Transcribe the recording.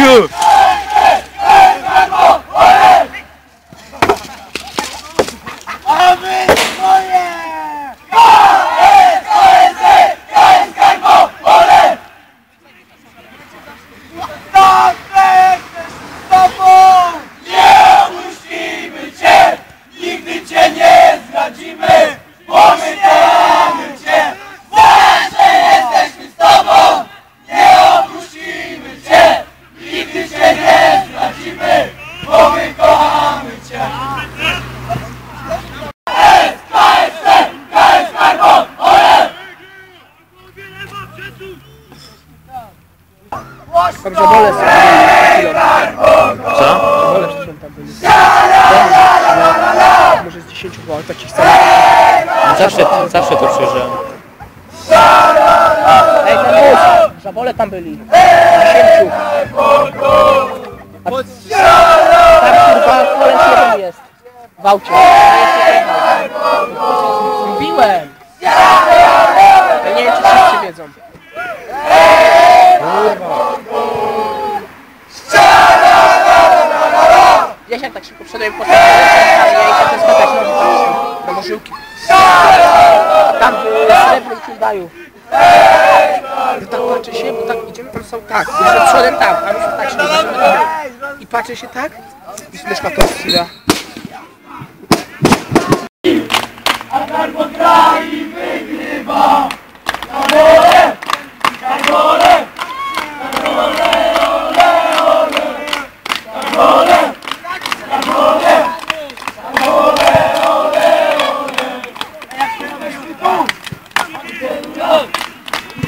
지금 Bolę sobie. Co? Bolę sobie tam byli. Może z 10 było, ale takich samych. Zawsze, zawsze tu przyjeżdżałem. Ej, ten bus! Żabole tam byli. 10. A tam kurwa Florence jeden jest. W aucie. Mówiłem! Ja nie wiem czy wszyscy wiedzą. Tak szybko wszedłem po ja się skakać nogi na morzyłki. Tam w srebrnym Hyundai'u. Tak patrzę się, bo tak idziemy tam są tak, jeszcze przodem tam, a myśmy tak tam. I patrzę się tak, i myszka to chwila.